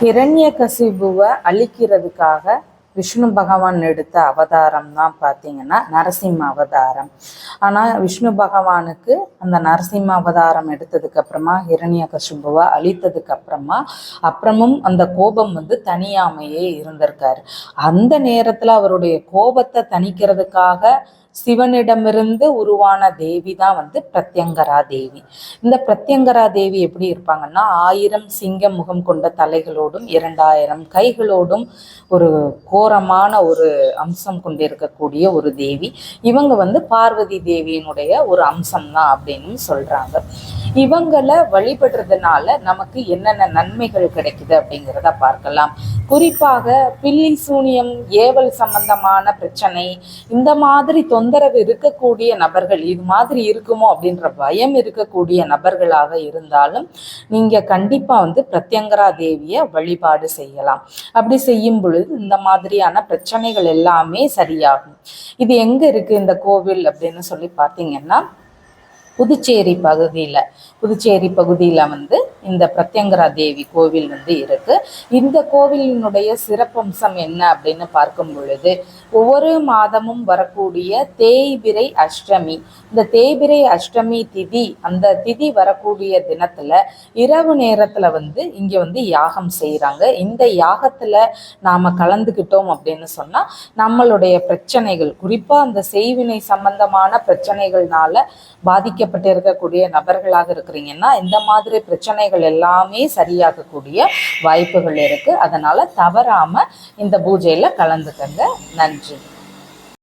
ஹிரண்ய கசிபுவை அழிக்கிறதுக்காக விஷ்ணு பகவான் எடுத்த அவதாரம் தான் பார்த்தீங்கன்னா நரசிம்ம அவதாரம். ஆனால் விஷ்ணு பகவானுக்கு அந்த நரசிம்ம அவதாரம் எடுத்ததுக்கு அப்புறமா ஹிரண்ய கசிபுவை அழித்ததுக்கு அப்புறமா அப்புறமும் அந்த கோபம் வந்து தனியாமையே இருந்திருக்காரு. அந்த நேரத்தில் அவருடைய கோபத்தை தணிக்கிறதுக்காக சிவனிடமிருந்து உருவான தேவி தான் வந்து பிரத்யங்கரா தேவி. இந்த பிரத்யங்கரா தேவி எப்படி இருப்பாங்கன்னா ஆயிரம் சிங்க முகம் கொண்ட தலைகளோடும் இரண்டாயிரம் கைகளோடும் ஒரு கோரமான ஒரு அம்சம் கொண்டிருக்கக்கூடிய ஒரு தேவி. இவங்க வந்து பார்வதி தேவியினுடைய ஒரு அம்சம் தான் அப்படின்னு சொல்றாங்க. இவங்களை வழிபடுறதுனால நமக்கு என்னென்ன நன்மைகள் கிடைக்குது அப்படிங்கிறத பார்க்கலாம். குறிப்பாக பில்லி சூனியம் ஏவல் சம்பந்தமான பிரச்சனை இந்த மாதிரி தொந்தரவு இருக்கக்கூடிய நபர்கள் இது மாதிரி இருக்குமோ அப்படின்ற பயம் இருக்கக்கூடிய நபர்களாக இருந்தாலும் நீங்க கண்டிப்பா வந்து பிரத்யங்கரா தேவியை வழிபாடு செய்யலாம். அப்படி செய்யும் பொழுது இந்த மாதிரியான பிரச்சனைகள் எல்லாமே சரியாகும். இது எங்க இருக்கு இந்த கோவில் அப்படின்னு சொல்லி பார்த்தீங்கன்னா புதுச்சேரி பகுதியில் புதுச்சேரி பகுதியில் வந்து இந்த பிரத்யங்கரா தேவி கோவில் வந்து இருக்கு. இந்த கோவிலினுடைய சிறப்பம்சம் என்ன அப்படின்னு பார்க்கும் பொழுது ஒவ்வொரு மாதமும் வரக்கூடிய தேய்பிரை அஷ்டமி. இந்த தேய்பிரை அஷ்டமி திதி அந்த திதி வரக்கூடிய தினத்துல இரவு நேரத்துல வந்து இங்க வந்து யாகம் செய்கிறாங்க இந்த யாகத்துல நாம கலந்துக்கிட்டோம் அப்படின்னு சொன்னா நம்மளுடைய பிரச்சனைகள் குறிப்பா அந்த செய்வினை சம்பந்தமான பிரச்சனைகள்னால பாதிக்கப்பட்டு இருக்கக்கூடிய நபர்களாக இருக்கிறீங்கன்னா இந்த மாதிரி பிரச்சனைகள் எல்லாமே சரியாகக்கூடிய வாய்ப்புகள் இருக்கு. அதனால தவறாம இந்த பூஜையில கலந்துக்கங்க. நன்றி. நன்றி